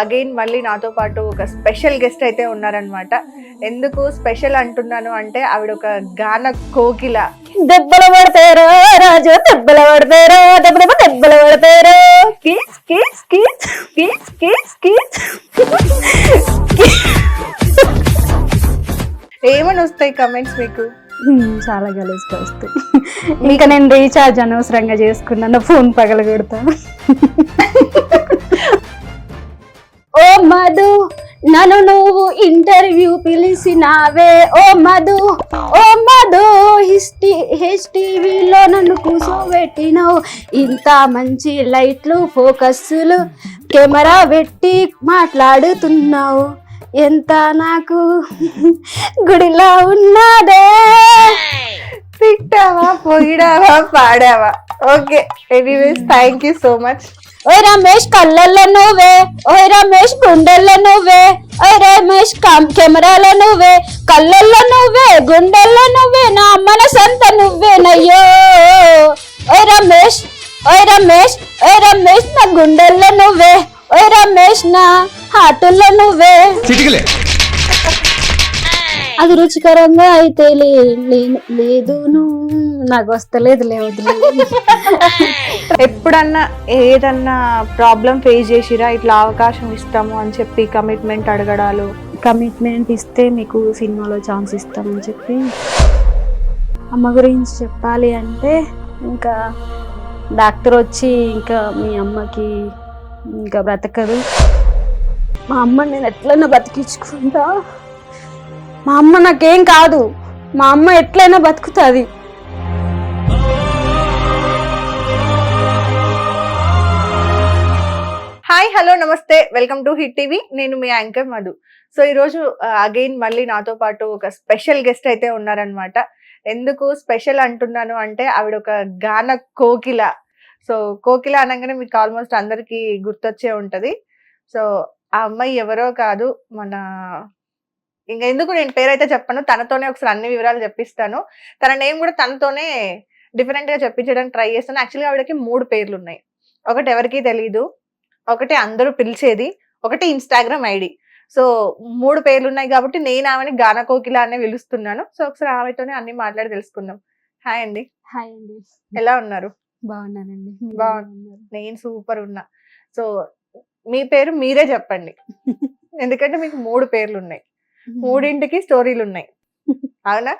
Again మళ్ళీ నాతో పాటు ఒక స్పెషల్ గెస్ట్ అయితే ఉన్నారనమాట ఎందుకు స్పెషల్ అంటున్నాను అంటే ఆవిడ ఒక గాన కోకిల. దెబ్బలు పడతారో రాజు దెబ్బలు పడతారో దెబ్బ దెబ్బ దెబ్బలు పడతారో కీచ్ కీచ్ కీచ్ కీచ్ కీచ్ కీచ్. ఏమని వస్తాయి కమెంట్స్ మీకు చాలా గలీజ్గా వస్తాయి. ఇంకా నేను రీఛార్జ్ అనవసరంగా చేసుకున్నాను ఫోన్ పగల కొడతా ఓ మధు నన్ను నువ్వు ఇంటర్వ్యూ పిలిచినావే. ఓ మధు ఓ మధు హిస్టీ హెచ్టీవీలో నన్ను కూర్చోబెట్టినావు ఇంత మంచి లైట్లు ఫోకస్లు కెమెరా పెట్టి మాట్లాడుతున్నావు. ఎంత నాకు గుడిలా ఉన్నదే? తిట్టావా పొగిడావా పాడావా? Okay anyways thank you so much ఓయ్ రమేష్ కళ్ళల్లో నువ్వే ఓయ్ రమేష్ గుండెల్లో నువ్వే ఓయ్ రమేష్ కెమెరాలో నువ్వే కళ్ళల్లో నువ్వే గుండెల్లో నువ్వే నా మనసంతా నువ్వేనయ్యో. ఓయ్ రమేష్ ఓయ్ రమేష్ ఓయ్ రమేష్ నా గుండెల్లో నువ్వే ఓయ్ రమేష్ నా హార్టుల్లో నువ్వే. చిటికలే. అది రుచికరంగా అయితే లేదు నువ్వు. నాకు వస్తలేదు లేదు ఎప్పుడన్నా ఏదన్నా ప్రాబ్లం ఫేస్ చేసిరా? ఇట్లా అవకాశం ఇస్తాము అని చెప్పి కమిట్మెంట్ అడగడాలు? కమిట్మెంట్ ఇస్తే మీకు సినిమాలో ఛాన్స్ ఇస్తామని చెప్పి. అమ్మ గురించి చెప్పాలి అంటే ఇంకా డాక్టర్ వచ్చి ఇంకా మీ అమ్మకి ఇంకా బ్రతకదు. మా అమ్మ నేను ఎట్లైనా బతికించుకుంటా. మా అమ్మ నాకేం కాదు. మా అమ్మ ఎట్లయినా బతుకుతుంది. Hi hello namaste. Welcome to hit TV. నేను మీ యాంకర్ మధు. సో ఈరోజు అగైన్ మళ్ళీ నాతో పాటు ఒక స్పెషల్ గెస్ట్ అయితే ఉన్నారనమాట ఎందుకు స్పెషల్ అంటున్నాను అంటే ఆవిడ ఒక గాన కోకిల. సో కోకిల అనగానే మీకు ఆల్మోస్ట్ అందరికీ గుర్తొచ్చే ఉంటది. సో ఆ అమ్మాయి ఎవరో కాదు మన ఇంకా ఎందుకు నేను పేరైతే చెప్పను తనతోనే ఒకసారి అన్ని వివరాలు చెప్పిస్తాను. తన నేమ్ కూడా తనతోనే డిఫరెంట్గా చెప్పించడానికి ట్రై చేస్తాను. యాక్చువల్గా ఆవిడకి మూడు పేర్లు ఉన్నాయి ఒకటి ఎవరికీ తెలియదు ఒకటి అందరూ పిలిచేది ఒకటి ఇన్స్టాగ్రామ్ ఐడి. సో మూడు పేర్లు ఉన్నాయి కాబట్టి నేను ఆమెని గాన కోకిల అనే పిలుస్తున్నాను. సో ఒకసారి ఆమెతోనే అన్ని మాట్లాడి తెలుసుకుందాం. హాయ్ అండి. హాయ్ అండి. ఎలా ఉన్నారు? బాగున్నానండి. మీరు బాగున్నా. నేను సూపర్ ఉన్నా. సో మీ పేరు మీరే చెప్పండి. ఎందుకంటే మీకు మూడు పేర్లు ఉన్నాయి మూడింటికి స్టోరీలు ఉన్నాయి అవునా?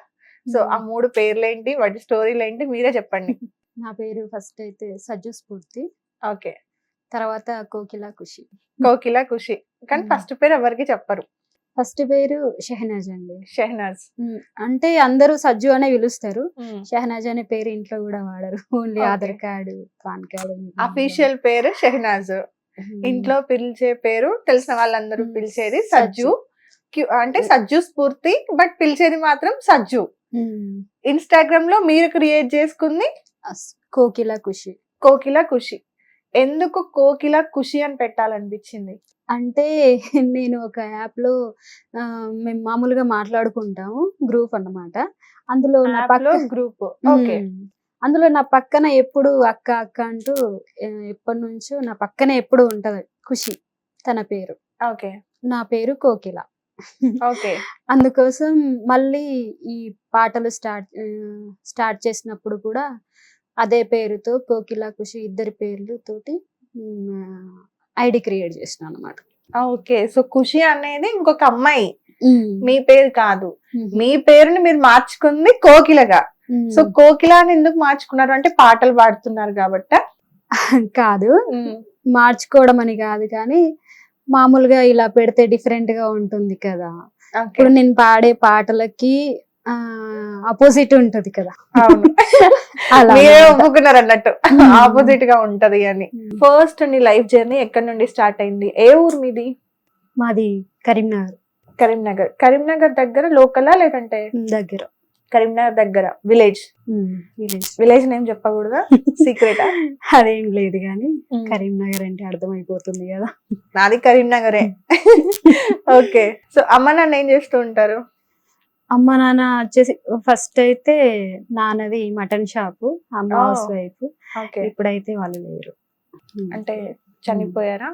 సో ఆ మూడు పేర్లు ఏంటి వాటి స్టోరీలు ఏంటి మీరే చెప్పండి. నా పేరు ఫస్ట్ అయితే సజ్జు స్ఫూర్తి. ఓకే. తర్వాత కోకిల ఖుషి. కోకిల ఖుషి. కానీ. ఫస్ట్ పేరు ఎవరికి చెప్పరు? ఫస్ట్ పేరు షెహనాజ్ అండి. షెహనాజ్. అంటే అందరూ సజ్జు అనే పిలుస్తారు. షెహనాజ్ అనే పేరు ఇంట్లో కూడా వాడరు. Only. Aadhaar card PAN card official పేరు షెహనాజ్. ఇంట్లో పిలిచే పేరు తెలిసిన వాళ్ళందరూ. పిలిచేది సజ్జు. అంటే సజ్జు స్ఫూర్తి బట్ పిలిచేది మాత్రం సజ్జు. ఇన్స్టాగ్రామ్లో మీరు క్రియేట్ చేసుకుంది? కోకిల ఖుషి. కోకిల ఖుషి. ఎందుకు కోకిల ఖుషి అని పెట్టాలనిపించింది? అంటే నేను ఒక యాప్లో ఆ, మేము మామూలుగా మాట్లాడుకుంటాము గ్రూప్ అన్నమాట. అందులో నా పక్క గ్రూప్. ఓకే. అందులో నా పక్కన ఎప్పుడు అక్క అక్క అంటూ ఎప్పటి నుంచో నా పక్కనే ఎప్పుడు ఉంటది ఖుషి తన పేరు. ఓకే. నా పేరు కోకిల. ఓకే. అందుకోసం మళ్ళీ ఈ పాటలు స్టార్ట్ స్టార్ట్ చేసినప్పుడు కూడా అదే పేరుతో కోకిల ఖుషి ఇద్దరి పేర్లు తోటి ఐడి క్రియేట్ చేసిన అనమాట ఓకే. సో ఖుషి అనేది ఇంకొక అమ్మాయి. మీ పేరు కాదు. మీ పేరుని మీరు మార్చుకుంది కోకిలగా. సో కోకిల అని ఎందుకు మార్చుకున్నారు? అంటే పాటలు పాడుతున్నారు కాబట్టి. కాదు. మార్చుకోవడం అని కాదు కానీ మామూలుగా ఇలా పెడితే డిఫరెంట్గా ఉంటుంది కదా. ఇప్పుడు నేను పాడే పాటలకి అపోజిట్ ఉంటది కదా. మీరే. ఒప్పుకున్నారు అన్నట్టు. ఆపోజిట్గా ఉంటది అని. ఫస్ట్ నీ లైఫ్ జర్నీ ఎక్కడి నుండి స్టార్ట్ అయింది? ఏ ఊరు మీది? మాది కరీంనగర్. కరీంనగర్. కరీంనగర్ దగ్గర లోకలా లేదంటే? దగ్గర. కరీంనగర్ దగ్గర. విలేజ్ విలేజ్ విలేజ్ నేమ్ చెప్పకూడదా? సీక్రెటా అదేం లేదు కానీ కరీంనగర్ అంటే అర్థమైపోతుంది కదా. నాది కరీంనగరే. ఓకే సో అమ్మ నాన్న ఏం చేస్తూ ఉంటారు? అమ్మ నాన్న వచ్చేసి ఫస్ట్ అయితే నాన్నది మటన్ షాపు అమ్మ. హౌస్ వైఫ్ ఇప్పుడైతే వాళ్ళు లేరు. అంటే చనిపోయారా?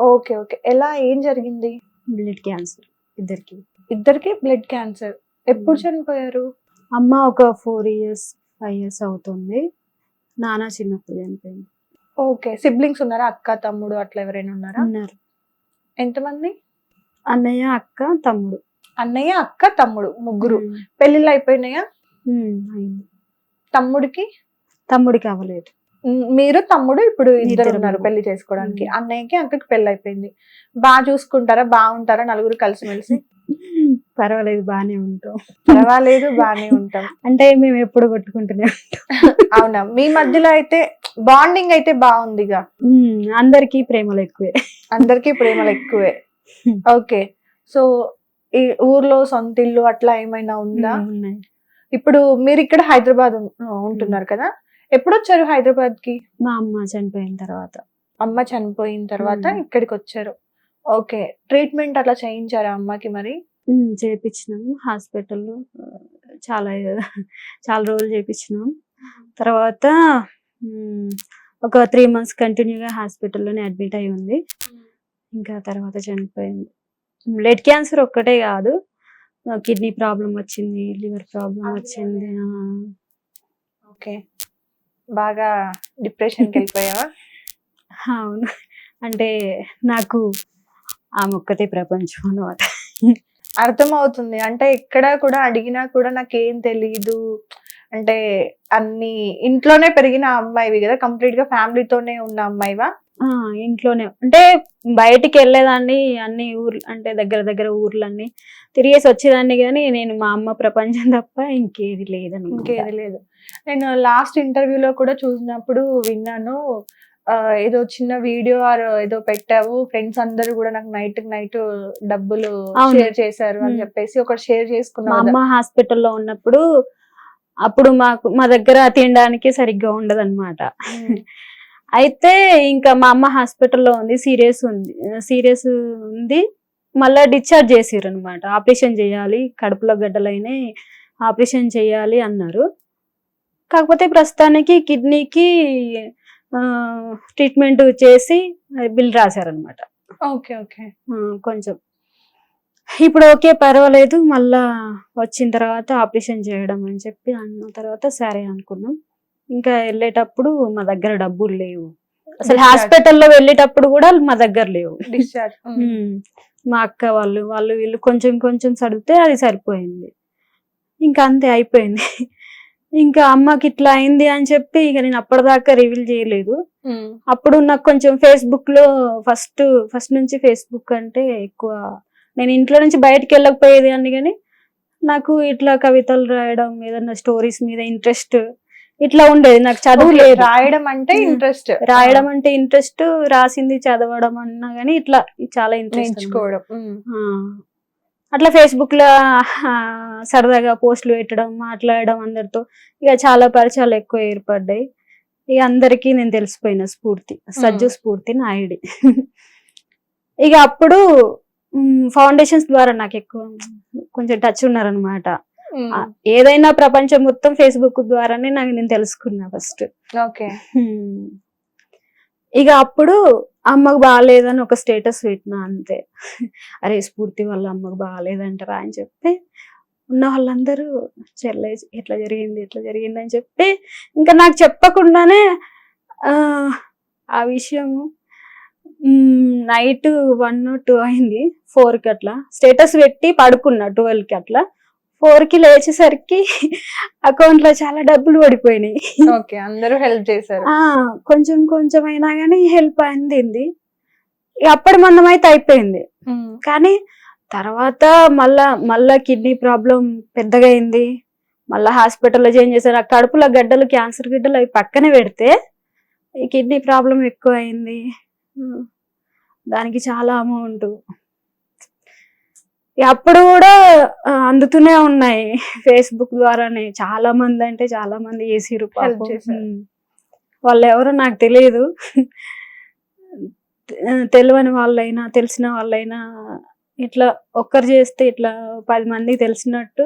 Okay okay. ఎలా ఏం జరిగింది? బ్లడ్ క్యాన్సర్ ఇద్దరికి. ఇద్దరికి బ్లడ్ క్యాన్సర్ ఎప్పుడు. చనిపోయారు? అమ్మ ఒక ఫోర్ ఇయర్స్ ఫైవ్ ఇయర్స్ అవుతుంది. నాన్న చిన్నప్పుడు చనిపోయింది. ఓకే. సిబ్లింగ్స్ ఉన్నారా? అక్క తమ్ముడు అట్లా ఎవరైనా ఉన్నారా? ఉన్నారు. ఎంతమంది? అన్నయ్య అక్క తమ్ముడు. అన్నయ్య అక్క తమ్ముడు ముగ్గురు. ఉమ్. పెళ్ళిళ్ళు అయిపోయినాయా తమ్ముడికి? తమ్ముడికి అవ్వలేదు. మీరు తమ్ముడు ఇప్పుడు ఇద్దరు ఉన్నారు ఉన్నాం. పెళ్ళి చేసుకోవడానికి. అన్నయ్యకి అక్కకి పెళ్ళి అయిపోయింది బాగా చూసుకుంటారా? బాగుంటారా? నలుగురు కలిసిమెలిసి? పర్వాలేదు బాగానే ఉంటాం. పర్వాలేదు బాగానే ఉంటాం. అంటే మేము ఎప్పుడు కొట్టుకుంటూనే ఉంటాం. అవునా? మీ మధ్యలో అయితే బాండింగ్ అయితే బాగుందిగా. అందరికీ ప్రేమలు ఎక్కువే. అందరికీ ప్రేమలు ఎక్కువే. ఓకే. సో ఊర్లో సొంత ఇల్లు అట్లా ఏమైనా ఉందా? ఇప్పుడు మీరు ఇక్కడ హైదరాబాద్ ఉంటున్నారు కదా. ఎప్పుడు వచ్చారు హైదరాబాద్కి మా అమ్మ చనిపోయిన తర్వాత. అమ్మ చనిపోయిన తర్వాత. ఇక్కడికి వచ్చారు ఓకే. ట్రీట్మెంట్ అట్లా చేయించారా అమ్మకి మరి? చేపించినాము హాస్పిటల్లో ఆ, చాలా చాలా రోజులు చేపించినాం. తర్వాత ఒక త్రీ మంత్స్ కంటిన్యూగా హాస్పిటల్లోనే అడ్మిట్ అయి ఉంది. ఇంకా తర్వాత చనిపోయింది. బ్లడ్ క్యాన్సర్ ఒక్కటే కాదు. కిడ్నీ ప్రాబ్లం వచ్చింది లివర్ ప్రాబ్లం వచ్చింది. ఓకే. బాగా డిప్రెషన్కి వెళ్ళిపోయావా? అవును. అంటే నాకు ఆమె ఒక్కతే ప్రపంచం అనమాట అర్థం అవుతుంది అంటే ఎక్కడ కూడా అడిగినా కూడా నాకేం తెలియదు అంటే అన్ని ఇంట్లోనే పెరిగిన అమ్మాయివి కదా? కంప్లీట్గా ఫ్యామిలీతోనే ఉన్న అమ్మాయివా? ఇంట్లోనే. అంటే బయటికి వెళ్ళేదాన్ని అన్ని ఊర్లు అంటే దగ్గర దగ్గర ఊర్లన్నీ. తిరిగేసి వచ్చేదాన్ని కానీ నేను మా అమ్మ ప్రపంచం తప్ప ఇంకేది లేదన్నమాట ఇంకేది లేదు. నేను లాస్ట్ ఇంటర్వ్యూలో కూడా చూసినప్పుడు విన్నాను. ఏదో చిన్న వీడియో ఆర్ ఏదో పెట్టావు. ఫ్రెండ్స్ అందరూ కూడా నాకు నైట్ నైట్ డబ్బులు. షేర్ చేశారు అని. చెప్పేసి ఒకటి షేర్ మా చేసుకున్నావు అమ్మ హాస్పిటల్లో ఉన్నప్పుడు అప్పుడు మాకు మా దగ్గర తినడానికి సరిగ్గా ఉండదు మ్మ్. అయితే ఇంకా మా అమ్మ హాస్పిటల్లో ఉంది సీరియస్ ఉంది సీరియస్ ఉంది. మళ్ళా డిశ్చార్జ్ చేసారు అనమాట ఆపరేషన్ చేయాలి కడుపులో గడ్డలైనాయి ఆపరేషన్ చేయాలి అన్నారు. కాకపోతే ప్రస్తుతానికి కిడ్నీకి ట్రీట్మెంట్ చేసి బిల్ రాశారనమాట ఓకే ఓకే. కొంచెం. ఇప్పుడు ఓకే పర్వాలేదు. మళ్ళా వచ్చిన తర్వాత ఆపరేషన్ చేయడం అని చెప్పి అన్న తర్వాత సరే అనుకున్నాం. ఇంకా వెళ్ళేటప్పుడు మా దగ్గర డబ్బులు లేవు. అసలు. హాస్పిటల్లో వెళ్ళేటప్పుడు కూడా మా దగ్గర లేవు. డిశ్చార్జ్. మా అక్క వాళ్ళు వాళ్ళు వీళ్ళు కొంచెం కొంచెం సడితే అది సరిపోయింది. ఇంకా అంతే అయిపోయింది. ఇంకా అమ్మకి ఇట్లా అయింది అని చెప్పి ఇక నేను అప్పటిదాకా రివీల్ చేయలేదు. అప్పుడు నాకు కొంచెం ఫేస్బుక్లో ఫస్ట్ ఫస్ట్ నుంచి ఫేస్బుక్ అంటే ఎక్కువ నేను ఇంట్లో నుంచి బయటకు వెళ్ళకపోయేది అని కానీ నాకు ఇట్లా కవితలు రాయడం ఏదన్నా స్టోరీస్ మీద ఇంట్రెస్ట్ ఇట్లా ఉండేది. నాకు చదువు లేదు. రాయడం అంటే. ఇంట్రెస్ట్ రాయడం అంటే ఇంట్రెస్ట్ రాసింది చదవడం అన్నా కానీ ఇట్లా చాలా ఇంట్రెస్ట్. అట్లా ఫేస్బుక్లో సరదాగా పోస్టులు పెట్టడం మాట్లాడడం అందరితో ఇక చాలా పరిచయాలు ఎక్కువ ఏర్పడ్డాయి. ఇక అందరికీ నేను తెలిసిపోయిన స్ఫూర్తి సజ్జు స్ఫూర్తి నా ఐడి ఇక అప్పుడు ఫౌండేషన్స్ ద్వారా నాకు ఎక్కువ కొంచెం టచ్ ఉన్నారనమాట. ఏదైనా ప్రపంచం మొత్తం ఫేస్బుక్ ద్వారానే నాకు నేను తెలుసుకున్నా ఫస్ట్ ఓకే. ఇక అప్పుడు అమ్మకు బాగాలేదని ఒక స్టేటస్ పెట్టినా అంతే. అరే స్ఫూర్తి వాళ్ళ అమ్మకు బాగాలేదంటారా అని చెప్పి ఉన్న వాళ్ళందరూ చెల్లె ఎట్లా జరిగింది ఎట్లా జరిగింది అని చెప్పి ఇంకా నాకు చెప్పకుండానే ఆ, ఆ విషయము నైట్ వన్ టూ అయింది ఫోర్కి అట్లా. స్టేటస్ పెట్టి పడుకున్నా ట్వెల్వ్కి అట్లా. ఫోర్కి లేచేసరికి అకౌంట్లో చాలా డబ్బులు పడిపోయినాయి. ఓకే అందరూ హెల్ప్ చేశారు. కొంచెం కొంచెం అయినా కానీ హెల్ప్ అందింది. అప్పటి మందం అయితే అయిపోయింది. కానీ తర్వాత మళ్ళా మళ్ళా కిడ్నీ ప్రాబ్లం పెద్దగా అయింది. మళ్ళా హాస్పిటల్లో చేంజ్ చేశారు. ఆ కడుపులో గడ్డలు క్యాన్సర్ గడ్డలు అవి పక్కన పెడితే ఈ కిడ్నీ ప్రాబ్లం ఎక్కువ అయింది. దానికి చాలా అమౌంట్. అప్పుడు కూడా అందుతూనే ఉన్నాయి. ఫేస్బుక్ ద్వారానే చాలా మంది అంటే చాలా మంది చేసిరు. ఉమ్. వాళ్ళు ఎవరో నాకు తెలియదు. తెలియని వాళ్ళైనా తెలిసిన వాళ్ళైనా ఇట్లా ఒక్కరు చేస్తే ఇట్లా పది మందికి తెలిసినట్టు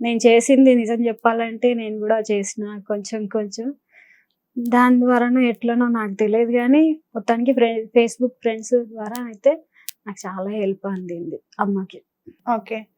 నేను చేసింది నిజం చెప్పాలంటే నేను కూడా చేసిన కొంచెం కొంచెం. దాని ద్వారానో ఎట్లనో నాకు తెలియదు కానీ మొత్తానికి ఫేస్బుక్ ఫ్రెండ్స్ ద్వారా అయితే నాకు చాలా హెల్ప్ అందింది అమ్మకి. Okay.